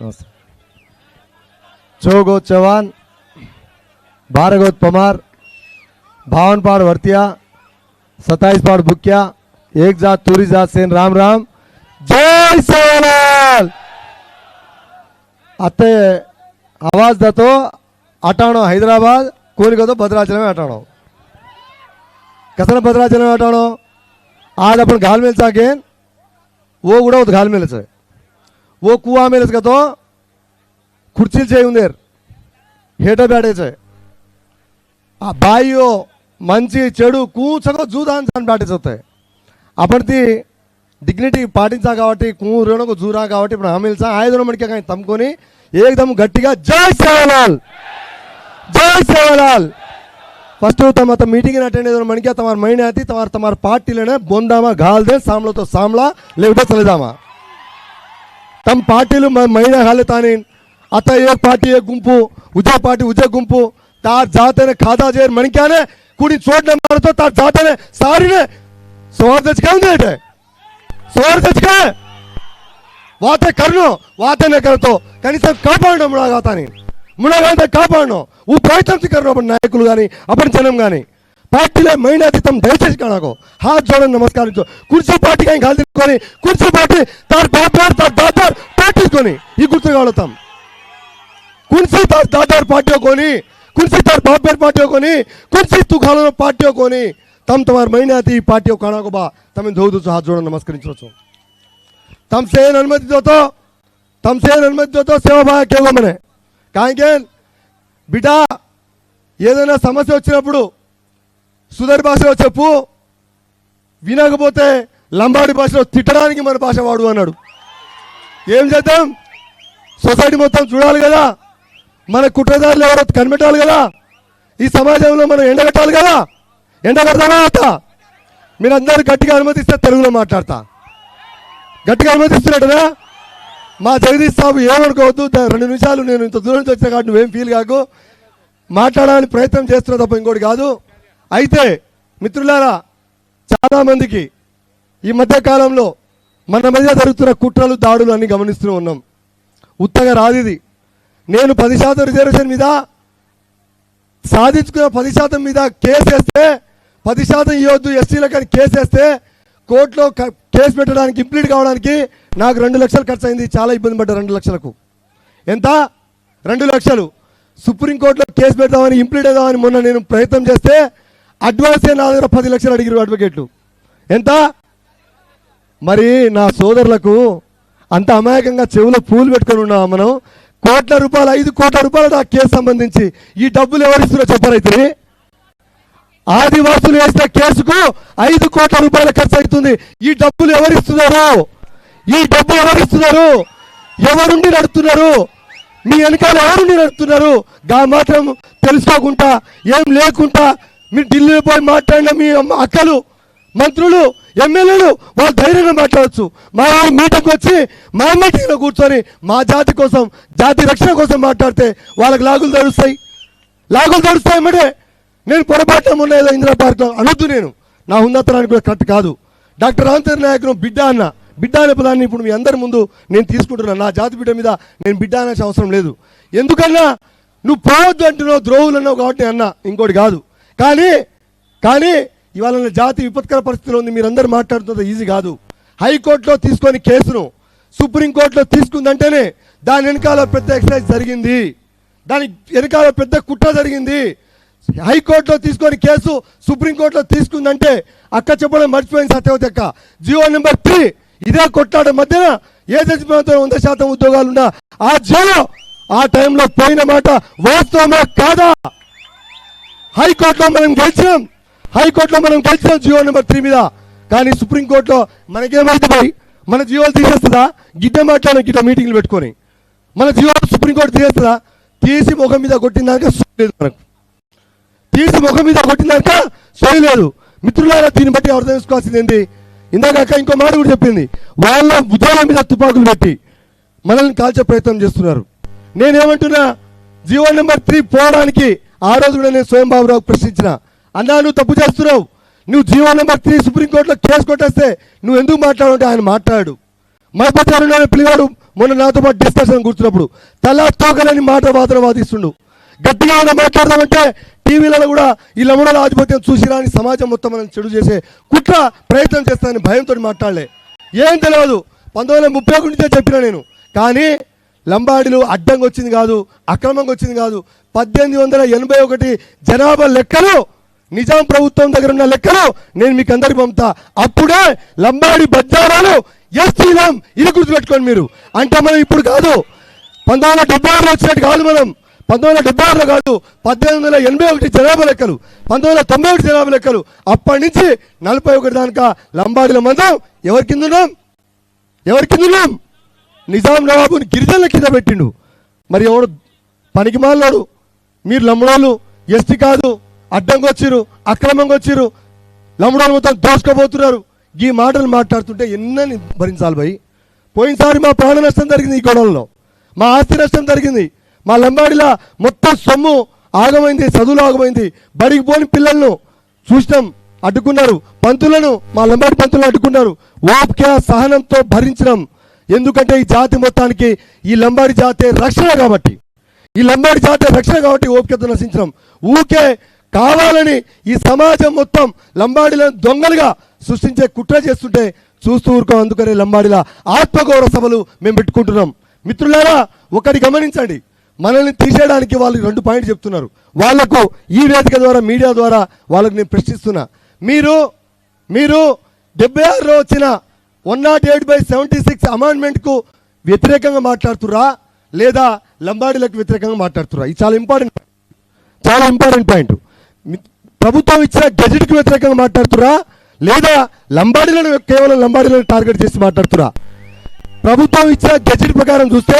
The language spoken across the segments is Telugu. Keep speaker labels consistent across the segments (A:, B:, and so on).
A: नमस्ते चौगो चौहान भार्गवत पमार भावनपाड़ वर्तिया सत्ताईस पाड़ बुकिया, एक जात, तुरी जात, सेन राम राम। जय सेवालाल अते आवाज़ देतो, अटाणो, हैदराबाद। कोलकाता भद्राचलम अटाणो। कसं भद्राचलम अटाणो? आज आपण घालमेलचा घेन वो उडवत घालमेलच आहे. ఓ कुआ में लचका तो खुर्चील चाहिए उन्हें। हेठा ఆ బాయో మంచి చెడు కూ సగం జూదాన్ అని పాటిస్తాయి అప్పటిది డిగ్నిటీ పాటించా కాబట్టి కూ రేణుకు జూరా కాబట్టి ఇప్పుడు హామీల్సా ఆయుధం మడికే కానీ తమ్ముకొని ఏకదమ్ గట్టిగా జై సేవలాల్ జై సేవలాల్ ఫస్ట్ తమ తమ మీటింగ్ అటెండ్ అయిన మనకి తమ మైన్ ఆతి తమ తమ పార్టీలోనే బొందామా గాల్దే సామ్లతో సామ్లా లేకపోతే చలిదామా తమ పార్టీలు మైనా హాలతానే అత ఏ పార్టీ ఏ గుంపు? ఉదయ పార్టీ ఉదయ గుంపు. తా జాతనే ఖాదా చేయరు మణికానే కుడి చోట్న మారుతో తా జాతనే సారినే. సోర్ తెచ్చుకా ఉంది అంటే సోర్ తెచ్చుకా. వాత కర్ణు వాతనే కరతో కనీసం కాపాడడం మునగాతాని. మునగాంతా కాపాడు ఊ ప్రయత్నం కరణం నాయకులు కానీ అప్పుడు జనం కానీ పార్టీలో మైనాతీతం దయచేసి కాడాకో హాత్ జోడని నమస్కారం కుర్చీ పార్టీకి గాలి కాల్చుకొని కుర్చీ పార్టీ తర్ దాదార్ తర్ దాదార్ పార్టీకొని ఈ గుర్తు కాడతాం కుర్చీ తర్ దాదార్ పార్టీ కొని కుర్చీ తర్ బాబేర్ పార్టీ కొని కుర్చీ తుఖాలో పార్టీ కొని తమ తమ మైనాతి పార్టీ కాడాకో బా. తమని దోదు హాత్ జోడని నమస్కరించవచ్చు. తమ సేన అనుమతి దోతో తమ సేన అనుమతి దోతో సేవభావ కేవలమనే కాంకేన్ బిటా ఏదైనా సమస్య వచ్చినప్పుడు సుధర్ భాషలో చెప్పు వినకపోతే లంబాడి భాషలో తిట్టడానికి మన భాష వాడు అన్నాడు. ఏం చేద్దాం? సొసైటీ మొత్తం చూడాలి కదా. మన కుట్రదారులు ఎవరో కనిపెట్టాలి కదా. ఈ సమాజంలో మనం ఎండగట్టాలి కదా. ఎండగడతానా అత్త? మీరందరూ గట్టిగా అనుమతిస్తే తెలుగులో మాట్లాడతా. గట్టిగా అనుమతిస్తున్నట్టునా? మా జగదీష్ సాబు ఏమనుకోవద్దు రెండు నిమిషాలు నేను ఇంత దూరం నుంచి వచ్చిన కాబట్టి నువ్వేం ఫీల్ కాకు. మాట్లాడాలని ప్రయత్నం చేస్తున్నా తప్ప ఇంకోటి కాదు. అయితే మిత్రులారా చాలామందికి ఈ మధ్య కాలంలో మన మధ్య జరుగుతున్న కుట్రలు దాడులు అన్ని గమనిస్తూ ఉన్నాం. ఉత్తగా రాదిది. నేను పది శాతం రిజర్వేషన్ మీద సాధించుకున్న పది శాతం మీద కేసు వేస్తే పది శాతం ఇవ్వద్దు ఎస్టీలకు అని కేసు వేస్తే కోర్టులో కేసు పెట్టడానికి ఇంప్లీట్ కావడానికి నాకు రెండు లక్షలు ఖర్చు అయింది చాలా ఇబ్బంది పడ్డా రెండు లక్షలకు. ఎంత? రెండు లక్షలు. సుప్రీంకోర్టులో కేసు పెడదామని ఇంప్లీట్ అవుదామని మొన్న నేను ప్రయత్నం చేస్తే అడ్వాన్సే నా దగ్గర పది లక్షలు అడిగిరు అడ్వకేట్లు. ఎంత? మరి నా సోదరులకు అంత అమాయకంగా చెవులో పూలు పెట్టుకొని ఉన్నాం మనం? కోట్ల రూపాయలు ఐదు కోట్ల రూపాయలు ఆ కేసు సంబంధించి ఈ డబ్బులు ఎవరిస్తున్నారో చెప్పరైతే ఆదివాసులు వేసిన కేసుకు ఐదు కోట్ల రూపాయల ఖర్చు అవుతుంది. ఈ డబ్బులు ఎవరిస్తున్నారు ఈ డబ్బు ఎవరిస్తున్నారు ఎవరుండి నడుతున్నారు మీ వెనకాల ఎవరుండి నడుతున్నారు గా మాత్రం తెలుసుకోకుండా ఏం లేకుండా మీరు ఢిల్లీలో పోయి మాట్లాడిన మీ అక్కలు మంత్రులు ఎమ్మెల్యేలు వాళ్ళు ధైర్యంగా మాట్లాడచ్చు. మా వాళ్ళు మీటింగ్కి వచ్చి మా మీటింగ్లో కూర్చొని మా జాతి కోసం జాతి రక్షణ కోసం మాట్లాడితే వాళ్ళకి లాగులు తడుస్తాయి. లాగులు తడుస్తాయి మడే నేను పొరపాటున మొన్న ఏదో ఇందిరా పార్క్లో అనొద్దు నేను. నా ఉన్నతనానికి కూడా కరెక్ట్ కాదు. డాక్టర్ రామచంద్ర నాయకును బిడ్డ అన్న బిడ్డ అనే పదాన్ని ఇప్పుడు మీ అందరి ముందు నేను తీసుకుంటున్నాను నా జాతి బిడ్డ మీద నేను బిడ్డ అనే అవసరం లేదు. ఎందుకన్నా నువ్వు పోవద్దు అంటున్నావు ద్రోహులు అన్నావు కాబట్టి అన్న ఇంకోటి కాదు. కానీ కానీ ఇవాళ జాతి విపత్కర పరిస్థితిలో ఉంది మీరందరూ మాట్లాడుతున్నది ఈజీ కాదు. హైకోర్టులో తీసుకొని కేసును సుప్రీంకోర్టులో తీసుకుందంటేనే దాని వెనకాల పెద్ద ఎక్సర్సైజ్ జరిగింది. దాని వెనకాల పెద్ద కుట్ర జరిగింది. హైకోర్టులో తీసుకొని కేసు సుప్రీంకోర్టులో తీసుకుందంటే అక్క చెప్పడం మర్చిపోయింది సత్యవతి అక్క. జియో నెంబర్ త్రీ ఇదే కొట్లాడ మధ్యన ఏ చచ్చిపోయినతో వంద శాతం ఉద్యోగాలున్నా ఆ జియో ఆ టైంలో పోయిన మాట వాస్తవమా కాదా? హైకోర్టులో మనం గెలిచినాం. హైకోర్టులో మనం గెలిచినాం జియో నెంబర్ త్రీ మీద. కానీ సుప్రీంకోర్టులో మనకేమైతే పోయి మన జియోలు తీసేస్తుందా? గిడ్డ మాట్లాడడం గిట్ట మీటింగ్లు పెట్టుకొని. మన జియో సుప్రీంకోర్టు తీసేస్తుందా? తీసి ముఖం మీద కొట్టినాక లేదు మనకు. తీసి ముఖం మీద కొట్టినాక చేయలేదు మిత్రులారా దీన్ని బట్టి అర్థం చేసుకోవాల్సింది ఏంటి ఇందాక ఇంకో మాట కూడా చెప్పింది. వాళ్ళ ఉద్యోగం మీద తుపాకులు పెట్టి మనల్ని కాల్చే ప్రయత్నం చేస్తున్నారు. నేనేమంటున్నా? జీవో నెంబర్ త్రీ పోవడానికి ఆ రోజు కూడా నేను స్వయం బాబురావు ప్రశ్నించిన అన్నా నువ్వు తప్పు చేస్తున్నావు. నువ్వు జీవో నెంబర్ త్రీ సుప్రీంకోర్టులో కేసు కొట్టేస్తే నువ్వు ఎందుకు మాట్లాడుంటే ఆయన మాట్లాడు మహబూబ్నగర్ పిల్లగాడు మొన్న నాతో పాటు డిస్కషన్ కూర్చున్నప్పుడు తలా తోకలని మాట మాత్రం వాదిస్తుండు. గట్టిగా ఏమైనా మాట్లాడదామంటే టీవీలలో కూడా ఈ లమ్మడల ఆధిపత్యం చూసిరా అని సమాజం మొత్తం మనం చెడు చేసే కుట్ర ప్రయత్నం చేస్తానని భయంతో మాట్లాడలే. ఏం తెలియదు పంతొమ్మిది వందల ముప్పై ఒకటి నుంచే చెప్పిన నేను. కానీ లంబాడీలు అడ్డంగా వచ్చింది కాదు అక్రమంగా వచ్చింది కాదు. పద్దెనిమిది వందల ఎనభై ఒకటి జనాభా లెక్కలు నిజాం ప్రభుత్వం దగ్గర ఉన్న లెక్కలు నేను మీకు అందరికి పంపుతా. అప్పుడే లంబాడి బజారాలు ఎస్టీలం ఇది గుర్తుపెట్టుకోండి మీరు. అంటే మనం ఇప్పుడు కాదు పంతొమ్మిది వందల డెబ్బై ఆరులో వచ్చినట్టు కాదు మనం. పంతొమ్మిది వందల డెబ్బై ఆరులో కాదు పద్దెనిమిది వందల ఎనభై ఒకటి జనాభా లెక్కలు పంతొమ్మిది వందల తొంభై ఒకటి జనాభా లెక్కలు. అప్పటి నుంచి నలభై ఒకటి దానిక లంబాడీల మందం ఎవరి కింద ఉన్నాం? ఎవరి కింద ఉన్నాం? నిజాం నవాబుని గిరిజనుల కింద పెట్టిండు. మరి ఎవడు పనికి మాలోడు మీరు లమ్మడోళ్ళు ఎస్టీ కాదు అడ్డంగా వచ్చిరు అక్రమంగా వచ్చిరు లమ్ముడాలు మొత్తం దోసుకోబోతున్నారు ఈ మాటలు మాట్లాడుతుంటే ఎన్నని భరించాలి భయ్. పోయినసారి మా ప్రాణ నష్టం జరిగింది ఈ గొడవల్లో. మా ఆస్తి నష్టం జరిగింది. మా లంబాడిలా మొత్తం సొమ్ము ఆగమైంది చదువులు ఆగమైంది. బడికి పోని పిల్లలను చూసినాం అడ్డుకున్నారు. పంతులను మా లంబాడి పంతులను అడ్డుకున్నారు. ఓపిక సహనంతో భరించడం ఎందుకంటే ఈ జాతి మొత్తానికి ఈ లంబాడి జాతే రక్షణ కాబట్టి. ఈ లంబాడి జాతి రక్షణ కాబట్టి ఓపికతో నశించడం ఊకే కావాలని ఈ సమాజం మొత్తం లంబాడిలను దొంగలుగా సృష్టించే కుట్ర చేస్తుంటే చూస్తూ ఊరుకో అందుకనే లంబాడిల ఆత్మగౌరవ సభలు మేము పెట్టుకుంటున్నాం. మిత్రులారా ఒకటి గమనించండి. మనల్ని తీసేయడానికి వాళ్ళు రెండు పాయింట్ చెప్తున్నారు. వాళ్ళకు ఈ వేదిక ద్వారా మీడియా ద్వారా వాళ్ళకి నేను ప్రశ్నిస్తున్నా. మీరు మీరు డెబ్బై ఆరులో వచ్చిన one nought eight by seventy six అమెండ్మెంట్కు వ్యతిరేకంగా మాట్లాడుతురా లేదా లంబాడీలకు వ్యతిరేకంగా మాట్లాడుతురా ఇది చాలా ఇంపార్టెంట్ చాలా ఇంపార్టెంట్ పాయింట్. ప్రభుత్వం ఇచ్చిన గెజెట్కి వ్యతిరేకంగా మాట్లాడుతురా లేదా లంబాడీలను కేవలం లంబాడీలను టార్గెట్ చేసి మాట్లాడుతురా ప్రభుత్వం ఇచ్చిన గెజెట్ ప్రకారం చూస్తే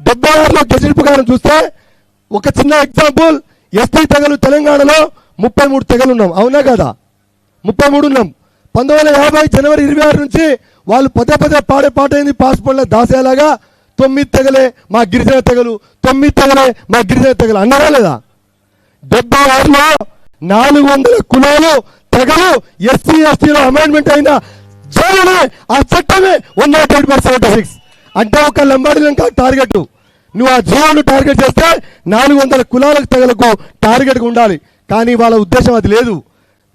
A: డెబ్బై ఆరులో గెజెట్ ప్రకారం చూస్తే ఒక చిన్న ఎగ్జాంపుల్ ఎస్టీ తెగలు తెలంగాణలో ముప్పై మూడు తెగలు ఉన్నాం. అవునా కదా? ముప్పై మూడు ఉన్నాం. పంతొమ్మిది వందల యాభై జనవరి ఇరవై ఆరు నుంచి వాళ్ళు పదే పదే పాడే పాట అయింది పాస్పోర్ట్లో దాసేలాగా తొమ్మిది తెగలే మా గిరిజన తెగలు తొమ్మిది తెగలే మా గిరిజన తెగలు. అన్నారా లేదా? డెబ్బై ఆరులో నాలుగు వందల కులాలు తెగలు ఎస్సీ ఎస్టీలో అమెండ్మెంట్ అయిన జైలునే ఆ చట్టమే one nought eight by seventy six. అంటే ఒక లంబాడీలను కాదు టార్గెట్. నువ్వు ఆ జీవోను టార్గెట్ చేస్తే నాలుగు వందల కులాలకు తెగలకు టార్గెట్గా ఉండాలి. కానీ వాళ్ళ ఉద్దేశం అది లేదు.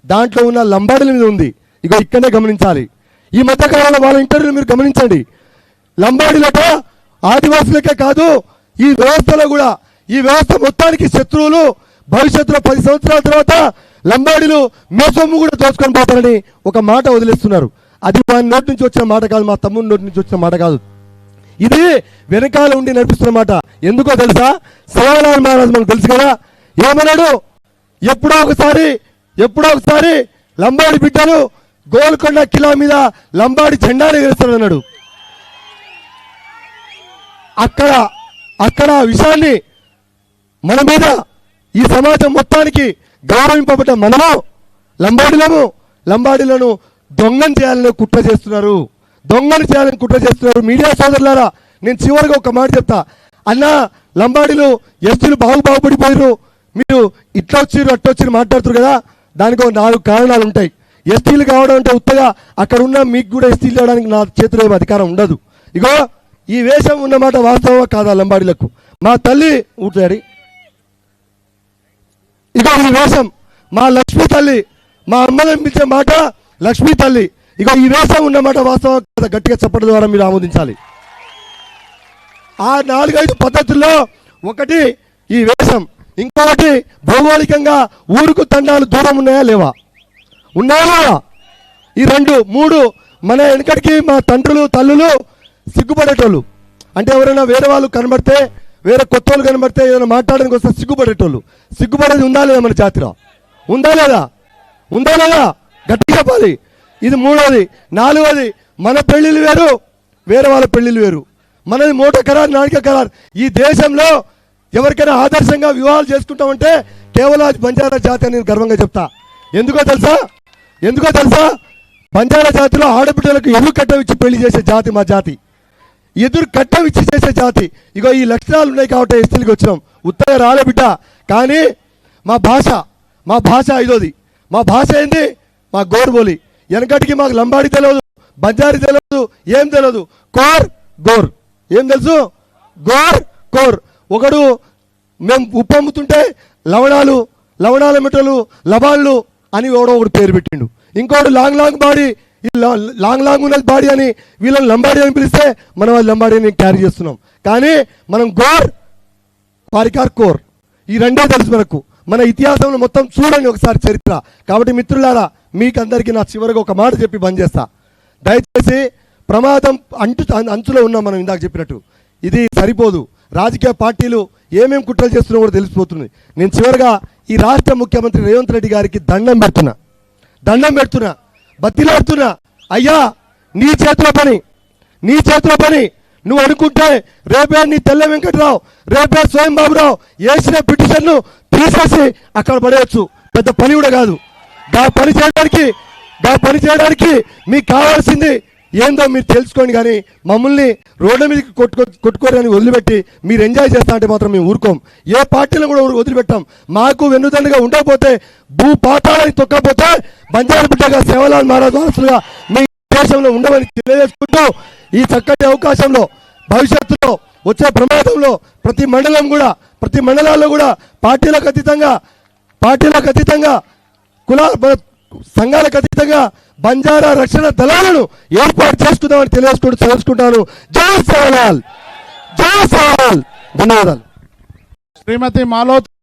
A: దాంట్లో ఉన్న లంబాడీల మీద ఉంది. ఇక ఇక్కడనే గమనించాలి. ఈ మధ్య కాలంలో వాళ్ళ ఇంటర్వ్యూలు మీరు గమనించండి. లంబాడీలట ఆదివాసులకే కాదు ఈ వ్యవస్థలో కూడా ఈ వ్యవస్థ మొత్తానికి శత్రువులు భవిష్యత్తులో పది సంవత్సరాల తర్వాత లంబాడీలు మేసొమ్ము కూడా దోచుకొని పోతారని ఒక మాట వదిలేస్తున్నారు. అది మా నోటి నుంచి వచ్చిన మాట కాదు మా తమ్ముడి నోటి నుంచి వచ్చిన మాట కాదు. ఇది వెనకాల ఉండి నడిపిస్తున్న మాట. ఎందుకో తెలుసా? శివలాల్ మహారాజ్ మనకు తెలుసు కదా? ఏమన్నాడు? ఎప్పుడో ఒకసారి ఎప్పుడో ఒకసారి లంబాడి బిడ్డలు గోల్కొండ కిలా మీద లంబాడి జెండాను అన్నాడు అక్కడ అక్కడ విషయాన్ని మన మీద ఈ సమాజం మొత్తానికి గౌరవింపబడ్డ మనము లంబాడిలము లంబాడిలను దొంగను చేయాలని కుట్ర చేస్తున్నారు. దొంగను చేయాలని కుట్ర చేస్తున్నారు. మీడియా సోదరులారా నేను చివరిగా ఒక మాట చెప్తా. అన్న లంబాడీలు ఎస్టీలు బాగు బాగుపడిపోయారు మీరు ఇట్లా వచ్చిర్రు అట్టొచ్చిరు వచ్చిర్రు మాట్లాడుతారు కదా. దానికి ఒక నాలుగు కారణాలు ఉంటాయి ఎస్టీలు కావడం అంటే ఉత్తగా అక్కడ ఉన్న మీకు కూడా ఎస్టీలు ఇవ్వడానికి నా చేతిలో ఏమి అధికారం ఉండదు. ఇగో ఈ వేషం ఉన్నమాట వాస్తవం కాదా లంబాడీలకు? మా తల్లి ఊటాడి ఇగో ఈ వేషం మా లక్ష్మీ తల్లి మా అమ్మని పిలిచే మాట లక్ష్మీ తల్లి. ఇక ఈ వేషం ఉన్నమాట వాస్తవం కాదా గట్టిగా చెప్పడం ద్వారా మీరు ఆమోదించాలి. ఆ నాలుగైదు పద్ధతుల్లో ఒకటి ఈ వేషం ఇంకొకటి భౌగోళికంగా ఊరుకు తండాలు దూరం ఉన్నాయా లేవా? ఉన్నాయా? ఈ రెండు మూడు మన వెనకడికి మా తండ్రులు తల్లులు సిగ్గుపడేటోళ్ళు. అంటే ఎవరైనా వేరే వాళ్ళు కనబడితే వేరే కొత్త వాళ్ళు కనబడితే ఏదైనా మాట్లాడడానికి వస్తే సిగ్గుపడేటోళ్ళు. సిగ్గుపడేది ఉందా లేదా మన జాతిలో? ఉందా లేదా? ఉందా లేదా? గట్టి చెప్పాలి. ఇది మూడోది. నాలుగోది మన పెళ్ళిళ్ళు వేరు వేరే వాళ్ళ పెళ్ళిళ్ళు వేరు. మనది మూట ఖరారు నాణిక ఖరారు. ఈ దేశంలో ఎవరికైనా ఆదర్శంగా వివాహాలు చేసుకుంటామంటే కేవలం అది బంజారా జాతి అని నేను గర్వంగా చెప్తా. ఎందుకో తెలుసా? ఎందుకో తెలుసా? బంజారా జాతిలో ఆడబిడ్డలకు ఎదురు కట్టవిచ్చి పెళ్ళి చేసే జాతి మా జాతి. ఎదురు కట్టవిచ్చి చేసే జాతి. ఇగో ఈ లక్షణాలు ఉన్నాయి కాబట్టి ఎస్టీలకు వచ్చినాం. ఉత్తగా రాలే బిడ్డ. కానీ మా భాష మా భాష ఐదోది మా భాష ఏంది? మా గోర్బోలి వెనకటికి మాకు లంబాడి తెలియదు బంజారి తెలియదు ఏం తెలియదు కోర్ గోర్. ఏం తెలుసు? గోర్ కోర్. ఒకడు మేము ఉప్పు అమ్ముతుంటే లవణాలు లవణాల మిట్టలు లబాళ్ళు అని ఎవడో ఒకడు పేరు పెట్టిండు. ఇంకోటి లాంగ్ లాంగ్ బాడీ ఈ లాంగ్ లాంగ్ ఉన్నది బాడీ అని వీళ్ళని లంబాడీ అని పిలిస్తే మనం అది లంబాడీ అని క్యారీ చేస్తున్నాం. కానీ మనం గోర్ పారికార్ కోర్ ఈ రెండే తెలుసు మనకు. మన ఇతిహాసంలో మొత్తం చూడండి ఒకసారి చరిత్ర. కాబట్టి మిత్రులారా మీకందరికీ నా చివరిగా ఒక మాట చెప్పి బంద్ చేస్తా. దయచేసి ప్రమాదం అంటు అంచులో ఉన్నాం మనం ఇందాక చెప్పినట్టు. ఇది సరిపోదు. రాజకీయ పార్టీలు ఏమేం కుట్రలు చేస్తున్నా కూడా తెలిసిపోతుంది. నేను చివరిగా ఈ రాష్ట్ర ముఖ్యమంత్రి రేవంత్ రెడ్డి గారికి దండం పెడుతున్నా. దండం పెడుతున్నా. బతిలాడుతున్నా అయ్యా నీ చేతిలో పని. నీ చేతిలో పని. నువ్వు అనుకుంటే రేపే నీ తెల్ల వెంకటరావు రేపే స్వయం బాబురావు వేసిన పిటిషన్ను తీసేసి అక్కడ పడేయచ్చు. పెద్ద పని కూడా కాదు. దా పని చేయడానికి దా పని చేయడానికి మీకు కావాల్సింది ఏందో మీరు తెలుసుకోండి కానీ మమ్మల్ని రోడ్ల మీదకి కొట్టుకో కొట్టుకోరని వదిలిపెట్టి మీరు ఎంజాయ్ చేస్తా అంటే మాత్రం మేము ఊరుకోం. ఏ పార్టీలో కూడా వదిలిపెట్టాం. మాకు వెన్నుదండగా ఉండకపోతే భూ పాతాలని తొక్కకపోతే బంజారా బిడ్డగా సేవలాల్ మహారాజ్ వారసులుగా మీ దేశంలో ఉండమని తెలియజేసుకుంటూ ఈ చక్కటి అవకాశంలో భవిష్యత్తులో వచ్చే ప్రమాదంలో ప్రతి మండలం కూడా ప్రతి మండలాల్లో కూడా పార్టీలకు అతీతంగా పార్టీలకు అతీతంగా కుల సంఘాలకు అతీతంగా బంజారా రక్షణ దళాలను ఏర్పాటు చేసుకుందామని తెలియజేసుకుంటూ తెలుసుకుంటాను జై సవాల్ జై సవాల్ ధన్యవాదాలు.
B: శ్రీమతి మాలో